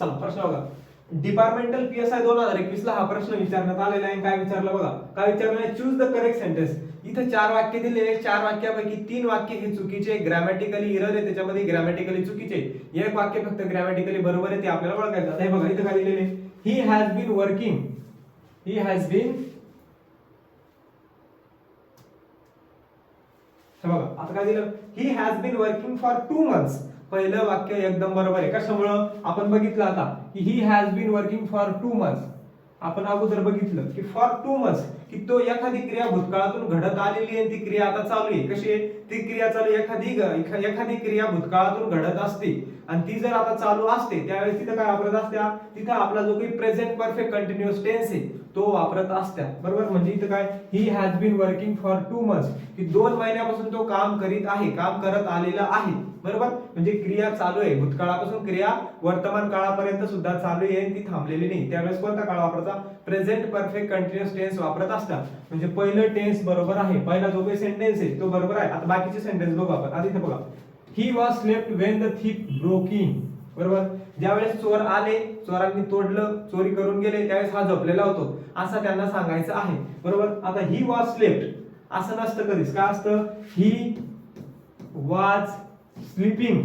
चला प्रश्न बघा. डिपार्टमेंटल पी एस आय दोन हजार एकवीस ला हा प्रश्न विचारण्यात आलेला आहे. काय विचारलं बघा? काय विचारलं आहे चूज द करेक्ट सेंटेन्स इथं चार वाक्य दिलेले चार वाक्यापैकी तीन वाक्य हे चुकीचे ग्रॅमॅटिकली इरर आहे. त्याच्यामध्ये ग्रॅमॅटिकली चुकीचे एक वाक्य फक्त ग्रॅमॅटिकली बरोबर आहे ते आपल्याला ओळखायचं. हे बघा इथं काय दिलेले he has been working he has been हे बघा आता काय दिलं? He has been working for two months पहिलं वाक्य एकदम बरोबर आहे. कशामुळं? आपण बघितलं आता की he has been working for two months आपण अगोदर बघितलं की फॉर टू मंथ्स की तो एखादी क्रिया भूतकाळातून घडत आलेली आहे ती क्रिया आता चालू आहे. कशी आहे? ती क्रिया चालू एखादी एखादी क्रिया भूतकाळातून घडत असते. आणि ती जर आता चालू असते त्यावेळेस तिथं काय वापरत असत्या? तिथं आपला जो काही प्रेझेंट परफेक्ट कंटिन्युअस टेन्स आहे तो वापरत असत्या. बरोबर? म्हणजे इथं काय? He has been working for two months की दोन महिन्यापासून तो काम करीत आहे काम करत आलेला आहे. बरोबर? म्हणजे क्रिया चालू आहे. भूतकाळापासून क्रिया वर्तमान काळापर्यंत सुद्धा चालू आहे ती थांबलेली नाही. त्यावेळेस कोणता काळ वापरायचा? प्रेझेंट परफेक्ट कंटिन्युअस टेन्स वापरत असतात. म्हणजे पहिलं टेन्स बरोबर आहे. पहिला जो काही सेंटेन्स आहे तो बरोबर आहे. आता बाकीचे सेंटेन्स बघू आपण. आधी इथे बघा. He was slept when the thief broking बरोबर? ज्यावेळेस चोर आले चोरांनी तोडलं चोरी करून गेले त्यावेळेस हा झोपलेला होतो. असं त्यांना सांगायचं आहे. बरोबर? आता ही वॉज स्लेप्ट असं नसतं कधीच. काय असतं? ही वॉज स्लीपिंग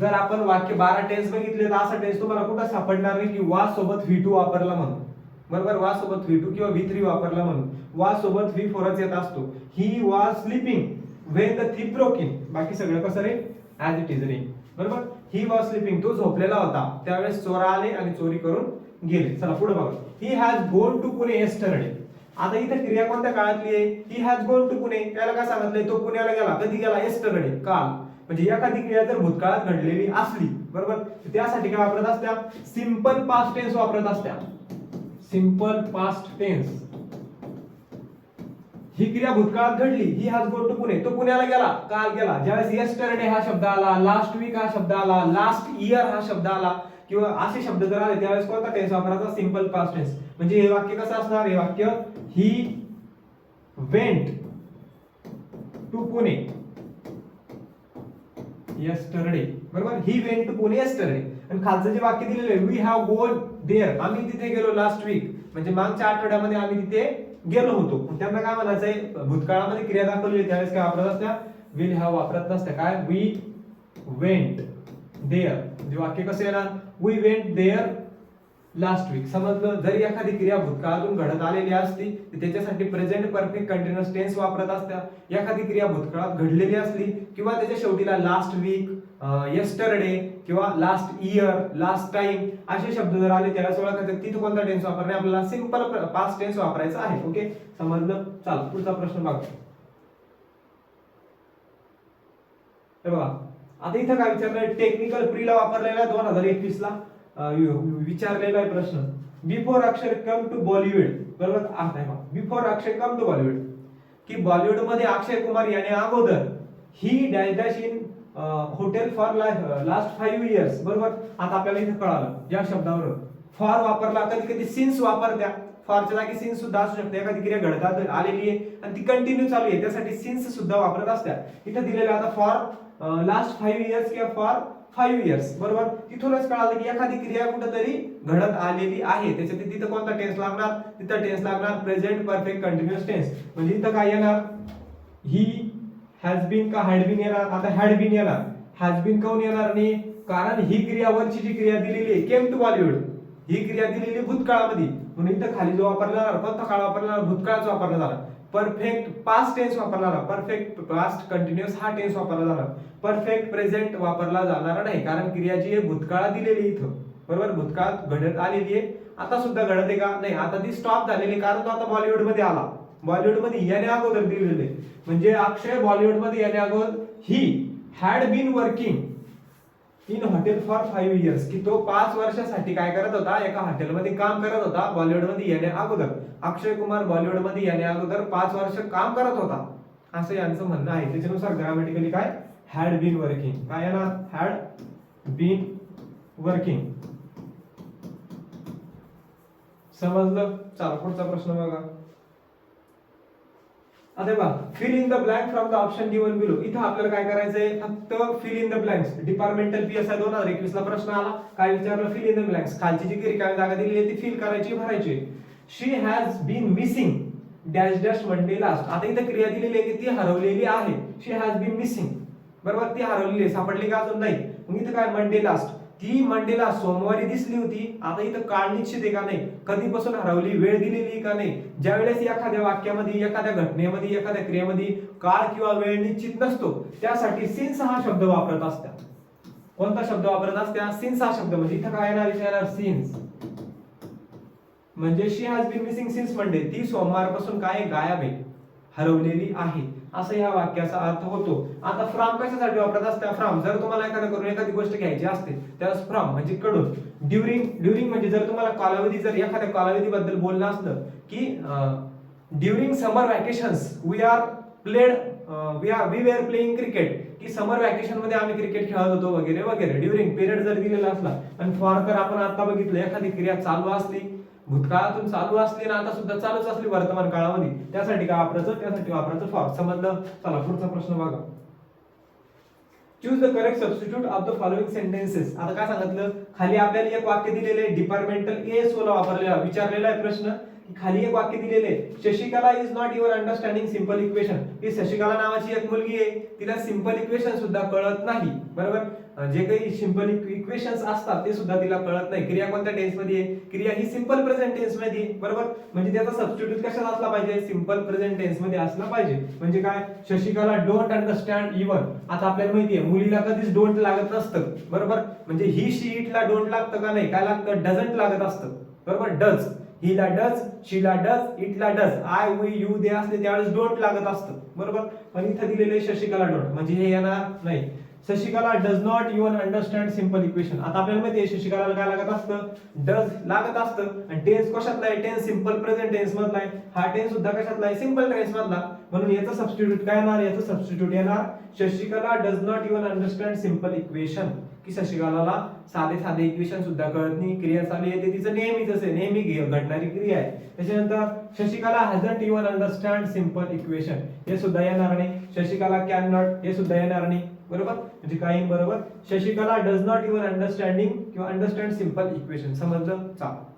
जर आपण वाक्य बारा टेन्स बघितले तर असा टेन्स तुम्हाला कुठं सापडणार नाही की वा सोबत व्ही टू वापरला म्हणून. बरोबर? वा सोबत व्ही टू किंवा व्ही थ्री वापरला म्हणून. वा सोबत व्ही फोरच येत असतो. He was sleeping when the thief broking बाकी सगळं कसं रे? ऍज इट इज रे. बरोबर? ही वॉज स्लीपिंग तो झोपलेला होता. त्यावेळेस चोरा आले आणि चोरी करून गेले. चला पुढे बघा. He has gone to Pune yesterday आता इथे क्रिया कोणत्या काळातली आहे? He has gone to Pune. त्याला काय सांगितलंय? तो पुण्याला गेला. कधी गेला? एस्टरडे काल. म्हणजे एखादी क्रिया जर भूतकाळात घडलेली असली बरोबर? त्यासाठी काय वापरत असत्या? सिंपल पास्ट टेन्स वापरत असत्या. सिंपल पास्ट टेन्स ही क्रिया भूतकाळात घडली ही हाच गोष्ट टू पुणे. तो पुण्याला गेला काल गेला. ज्यावेळेस येस्टरडे हा शब्द आला लास्ट वीक हा शब्द आला लास्ट इयर हा शब्द आला किंवा असे शब्द जर आले त्यावेळेस कोणता टेन्स वापरायचा? सिंपल पास्ट टेन्स म्हणजे हे वाक्य कसं असणार? हे वाक्य he went to Pune yesterday बरोबर? He went to Pune yesterday आणि खालचं जे वाक्य दिलेलं आहे वी हॅव गोन देअर आम्ही तिथे गेलो लास्ट वीक म्हणजे मागच्या आठवड्यामध्ये आम्ही तिथे गेलो होतो. त्यांना काय म्हणायचंय? भूतकाळामध्ये क्रिया दाखवली त्यावेळेस काय वापरत असत्या? विल हॅव वापरत नसत्या. काय? वी वेंट देअर म्हणजे वाक्य कसं येणार? We went there last week समजलं जरी एखादी क्रिया भूतकाळातून घडत आलेली असती तर त्याच्यासाठी प्रेझेंट परफेक्ट कंटिन्युअस टेन्स वापरत असत्या. एखादी क्रिया भूतकाळात घडलेली असली किंवा त्याच्या शेवटीला लास्ट वीक येस्टरडे किंवा लास्ट इयर लास्ट टाइम असे शब्द जर आले त्यावेळेस ओळखायचं तिथे कोणता टेन्स वापरणे आपल्याला सिंपल पास्ट टेन्स वापरायचा आहे ओके समजलं चाल पुढचा प्रश्न बघतो बघा. आता इथं काय विचारलं टेक्निकल प्रीला वापरलेला दोन हजार एकवीस ला. विचारलेला आहे प्रश्न. बिफोर अक्षर कम टू बॉलिवूड बरोबर? आता आहे बिफोर अक्षर कम टू बॉलिवूड की बॉलिवूडमध्ये अक्षय कुमार याने अगोदर he dash dash in hotel for last five years बरोबर? आता आपल्याला इथं कळालं या शब्दावर फॉर वापरला कधी कधी सिन्स वापरत्या. फॉरच्या जागी सिन्स सुद्धा असू शकते. एखादी क्रिया घडतात आलेली आहे आणि ती कंटिन्यू चालू आहे. त्यासाठी सिन्स सुद्धा वापरत असत्या. इथं दिलेलं आता फॉर लास्ट फाईव्ह इयर्स किंवा फॉर फाईव्ह इयर्स बरोबर? तिथूनच कळालं की एखादी क्रिया कुठेतरी घडत आलेली आहे. त्याच्यात तिथं कोणता टेन्स लागणार? तिथं टेन्स लागणार प्रेझेंट परफेक्ट कंटिन्युअस टेन्स म्हणजे इथं काय येणार? ही हॅज बीन का हॅड बीन येणार? आता हॅड बीन येणार. हॅज बीन काऊन येणार नाही? कारण ही क्रिया वरची जी क्रिया दिलेली आहे केम टू बॉलिवूड ही क्रिया दिलेली भूतकाळामध्ये. म्हणून इथं खाली जो वापरला जाणार कोणता काळ वापरला जाणार? भूतकाळाचा वापरला जाणार. परफेक्ट पास्ट टेन्स वापरला आला परफेक्ट पास्ट कंटिन्युअस हा टेन्स वापरला जाणार परफेक्ट प्रेझेंट वापरला जाणार नाही. कारण क्रिया जी आहे भूतकाळात दिलेली इथं. बरोबर? भूतकाळात घडत आलेली आहे. आता सुद्धा घडत आहे का? नाही. आता ती स्टॉप झालेली कारण तो आता बॉलिवूडमध्ये आला. बॉलिवूडमध्ये याने अगोदर दिलेले आहे. म्हणजे अक्षय बॉलिवूडमध्ये याने अगोदर he had been working in hotel for five years की तो पाच वर्षासाठी काय करत होता? एका हॉटेलमध्ये काम करत होता बॉलिवूडमध्ये येण्या अगोदर. अक्षय कुमार बॉलिवूडमध्ये येण्या अगोदर पाच वर्ष काम करत होता. असं यांचं म्हणणं आहे. त्याच्यानुसार ग्रामॅटिकली काय? हॅड बीन वर्किंग काय येणार? हॅड बीन वर्किंग समजलं? चाल पुढचा प्रश्न बघा. आता बघा fill in the blank from the option given below इथं आपल्याला काय करायचंय? फक्त fill in the blanks departmental P S I दोन हजार एकवीस ला प्रश्न आला. काय विचारलं? फिल इन द ब्लँक्स खालची जी रिकामी जागा दिली आहे ती फिल करायची भरायची? She has been missing dash dash one day last आता इथं क्रिया दिलेली आहे की ती हरवलेली आहे. शी हॅज बीन मिसिंग बरोबर? ती हरवलेली आहे. सापडली का अजून नाही? मग इथं काय? मंडे लास्ट ती मंडेला सोमवारी दिसली होती. आता इथं काळ निश्चित आहे का नाही? कधीपासून हरवली? वेळ दिलेली का नाही? ज्या वेळेस एखाद्या वाक्यामध्ये एखाद्या घटनेमध्ये एखाद्या क्रियेमध्ये काळ किंवा वेळ निश्चित नसतो त्यासाठी सिन्स हा शब्द वापरत असतात. कोणता शब्द वापरत असत्या? सिन्स हा शब्द. म्हणजे इथं काय येणार? विचारणार सिन्स म्हणजे she has been missing since Monday ती सोमवारपासून काय? गायब आहे. हरवलेली आहे. असं या वाक्याचा अर्थ होतो. आता फ्रॉम कशासाठी वापरत असते? फ्रॉम जर तुम्हाला एखादं करून एखादी गोष्ट घ्यायची असते त्यास फ्रॉम म्हणजे कडून. ड्युरिंग ड्युरिंग म्हणजे जर तुम्हाला कालावधी जर एखाद्या कालावधीबद्दल बोलणं असलं की during summer vacations we are played we are we were playing cricket की समर व्हॅकेशनमध्ये आम्ही क्रिकेट खेळत होतो वगैरे वगैरे. ड्युरिंग पिरियड जर दिलेला असला. आणि फॉर तर आपण आता बघितलं एखादी क्रिया चालू असली भूतकाळातून चालू असली ना आता सुद्धा चालूच असली वर्तमान काळामध्ये त्यासाठी काय वापरायचं? त्यासाठी वापरायचं फॉर समजलं चला पुढचा प्रश्न बघा. Choose the correct substitute of the following sentences आता काय सांगितलं? खाली आपल्याला एक वाक्य दिलेलं आहे डिपार्टमेंटल ए सोला वापरलेला विचारलेला आहे प्रश्न. खाली एक वाक्य दिलेले Shashikala is not your understanding simple equation ही शशिकला नावाची एक मुलगी आहे. तिला सिंपल इक्वेशन सुद्धा कळत नाही. बरोबर? जे काही सिंपल इक्वेशन्स असतात ते सुद्धा तिला कळत नाही. क्रिया कोणत्या टेन्समध्ये आहे? क्रिया ही सिंपल प्रेझेंट टेन्समध्ये बरोबर? म्हणजे त्याचा सबस्टिट्यूट कशात असला पाहिजे? सिंपल प्रेझेंट टेन्समध्ये असला पाहिजे. म्हणजे काय? शशिकला डोंट अंडरस्टँड इवन आता आपल्याला माहिती आहे मुलीला कधीच डोंट लागत नसतं. बरोबर? म्हणजे ही शी इटला डोंट लागतं का नाही? काय लागतं? डझंट लागत असतं. बरोबर? डज हिला डज शिला does इटला does I we you they असते त्यावेळेस डोंट लागत असतं. बरोबर? पण इथं दिलेले शशिकला डोंट म्हणजे हे येणार नाही. Shashikala does not even understand simple equation आता आपल्याला माहिती आहे शशिकला काय लागत असतं? डज लागत असतं. आणि टेन्स कशातला आहे? टेन्स सिंपल प्रेझेंट टेन्स मधला आहे. हा टेन्स सुद्धा कशातला आहे? सिंपल टेन्स मधला. म्हणून याचं सबस्टिट्यूट काय येणार? याचं सबस्टिट्यूट येणार. Shashikala does not even understand simple equation की शशिकलाला साधे साधे इक्वेशन सुद्धा कळत नाही. क्रिया चालू आहे. ते तिचं नेहमीच असे नेहमी घडणारी क्रिया आहे. त्याच्यानंतर Shashikala hasn't even understand simple equation हे सुद्धा येणार नाही. शशिकला कॅन नॉट हे सुद्धा येणार नाही. बरोबर? म्हणजे काही बरोबर? Shashikala does not even understanding किंवा अंडरस्टँड सिंपल इक्वेशन समजलं? चालू